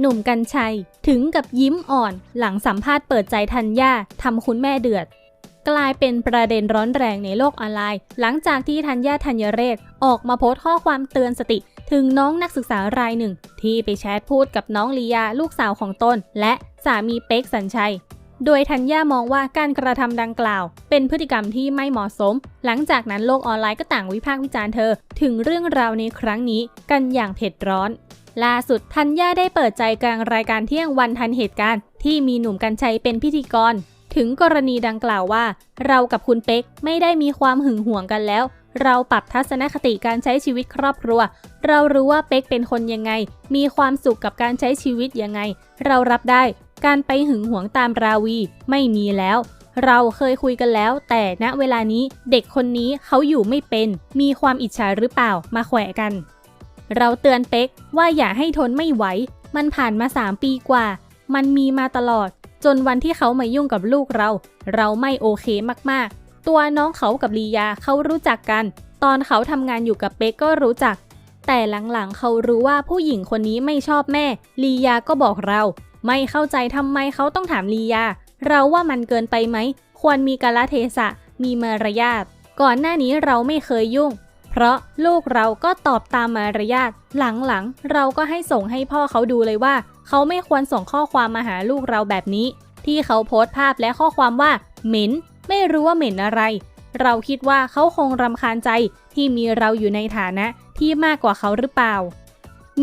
หนุ่มกัญชัย ถึงกับยิ้มอ่อนหลังสัมภาษณ์เปิดใจทัญญาทำคุณแม่เดือด กลายเป็นประเด็นร้อนแรงในโลกออนไลน์ หลังจากที่ธัญญาธัญเรศออกมาโพสต์ข้อความเตือนสติ ถึงน้องนักศึกษารายหนึ่ง ที่ไปแชทพูดกับน้องลียาลูกสาวของตนและสามีเป๊กสัญชัยโดยธัญญามองว่าการกระทำดังกล่าว เป็นพฤติกรรมที่ไม่เหมาะสม หลังจากนั้นโลกออนไลน์ก็ต่างวิพากษ์วิจารณ์เธอ ถึงเรื่องราวในครั้งนี้กันอย่างเผ็ดร้อน ล่าสุดธัญญาได้เปิดใจกลางรายการเที่ยงวันทันเหตุการณ์ ที่มีหนุ่มกัญชัยเป็นพิธีกร ถึงกรณีดังกล่าวว่า เรากับคุณเป๊กไม่ได้มีความหึงหวงกันแล้ว เราปรับทัศนคติการใช้ชีวิตครอบครัว เรารู้ว่าเป๊กเป็นคนยังไง มีความสุขกับการใช้ชีวิตยังไง เรารับได้ การไปหึงหวงตามราวี ไม่มีแล้วเราเคยคุยกันแล้ว แต่ณเวลานี้เด็กคนนี้เขาอยู่ไม่เป็น มีความอิจฉาหรือเปล่ามาแขวะกัน เราเตือนเป๊กว่าอย่าให้ทนไม่ไหว มันผ่านมา 3 ปีกว่า มันมีมาตลอด จนวันที่เขามายุ่งกับลูกเรา เราไม่โอเคมากๆ ตัวน้องเขากับลียาเขารู้จักกัน ตอนเขาทำงานอยู่กับเป๊กก็รู้จัก แต่หลังๆเขารู้ว่าผู้หญิงคนนี้ไม่ชอบแม่ ลียาก็บอกเรา ไม่เข้าใจทำไมเขาต้องถามลียา เราว่ามันเกินไปไหม ควรมีกาลเทศะ มีมารยาท ก่อนหน้านี้เราไม่เคยยุ่ง เพราะลูกเราก็ตอบตามมารยาทหลังๆ เราก็ให้ส่งให้พ่อเขาดูเลยว่า เขาไม่ควรส่งข้อความมาหาลูกเราแบบนี้ ที่เขาโพสต์ภาพและข้อความว่า เหม็น ไม่รู้ว่าเหม็นอะไร เราคิดว่าเขาคงรำคาญใจที่มีเราอยู่ในฐานะที่มากกว่าเขาหรือเปล่า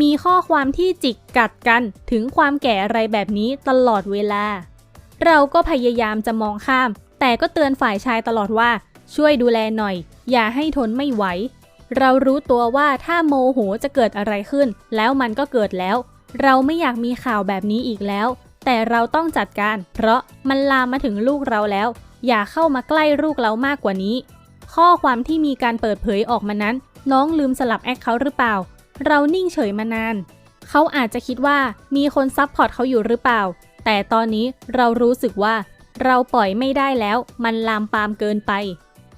มีข้อความที่จิกกัดกันถึงความแก่อะไรแบบนี้ตลอดเวลา เราก็พยายามจะมองข้าม แต่ก็เตือนฝ่ายชายตลอดว่า ช่วยดูแลหน่อย อย่าให้ทนไม่ไหว เรารู้ตัวว่าถ้าโมโหจะเกิดอะไรขึ้น แล้วมันก็เกิดแล้ว เราไม่อยากมีข่าวแบบนี้อีกแล้ว แต่เราต้องจัดการ เพราะมันลามมาถึงลูกเราแล้ว อย่าเข้ามาใกล้ลูกเรามากกว่านี้ ข้อความที่มีการเปิดเผยออกมานั้น น้องลืมสลับแอคเขาหรือเปล่า เรานิ่งเฉยมานาน เขาอาจจะคิดว่ามีคนซับพอร์ตเขาอยู่หรือเปล่า แต่ตอนนี้เรารู้สึกว่า เราปล่อยไม่ได้แล้ว มันลามปามเกินไป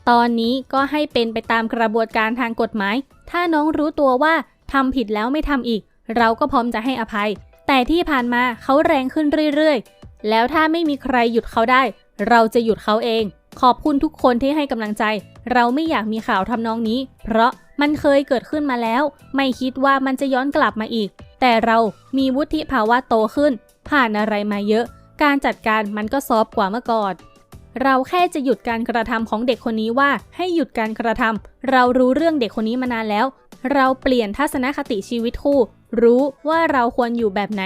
ตอนนี้ก็ให้เป็นไปตามกระบวนการทางกฎหมาย ถ้าน้องรู้ตัวว่าทำผิดแล้วไม่ทำอีก เราก็พร้อมจะให้อภัย แต่ที่ผ่านมาเขาแรงขึ้นเรื่อยๆ แล้วถ้าไม่มีใครหยุดเขาได้ เราจะหยุดเขาเอง ขอบคุณทุกคนที่ให้กำลังใจ เราไม่อยากมีข่าวทำนองนี้ เพราะมันเคยเกิดขึ้นมาแล้ว ไม่คิดว่ามันจะย้อนกลับมาอีก แต่เรามีวุฒิภาวะโตขึ้น ผ่านอะไรมาเยอะ การจัดการมันก็ซอฟกว่าเมื่อก่อน เราแค่จะหยุดการกระทำของเด็กคนนี้ว่าให้หยุดการกระทำเรารู้เรื่องเด็กคนนี้มานานแล้ว เราเปลี่ยนทัศนคติชีวิตคู่ รู้ว่าเราควรอยู่แบบไหน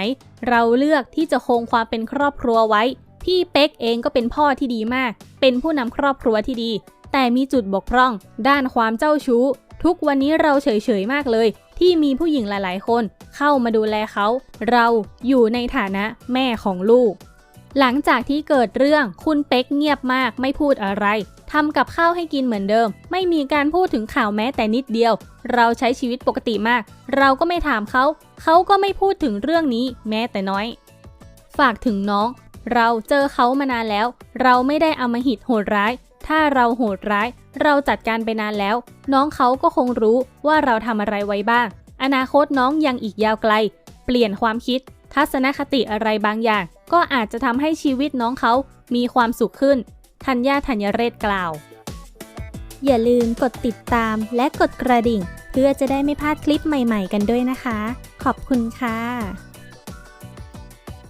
เราเลือกที่จะคงความเป็นครอบครัวไว้ พี่เป๊กเองก็เป็นพ่อที่ดีมาก เป็นผู้นำครอบครัวที่ดี แต่มีจุดบกพร่อง ด้านความเจ้าชู้ ทุกวันนี้เราเฉยๆมากเลย ที่มีผู้หญิงหลายๆ คน เข้ามาดูแลเขา เราอยู่ในฐานะแม่ของลูก หลังจากที่เกิดเรื่องคุณเป๊กเงียบมากไม่พูดอะไรทำกับข้าวให้กินเหมือนเดิม ไม่มีการพูดถึงข่าวแม้แต่นิดเดียว เราใช้ชีวิตปกติมาก เราก็ไม่ถามเขา เขาก็ไม่พูดถึงเรื่องนี้แม้แต่น้อย ฝากถึงน้อง เราเจอเขามานานแล้ว เราไม่ได้อมหิดโหดร้าย ถ้าเราโหดร้าย เราจัดการไปนานแล้ว น้องเขาก็คงรู้ว่าเราทำอะไรไว้บ้าง อนาคตน้องยังอีกยาวไกล เปลี่ยนความคิด ทัศนคติอะไรบางอย่าง ก็อาจจะทำให้ชีวิตน้องเขามีความสุขขึ้นธัญญาธัญเรศกล่าว อย่าลืมกดติดตามและกดกระดิ่ง เพื่อจะได้ไม่พลาดคลิปใหม่ๆ กันด้วยนะคะ ขอบคุณค่ะ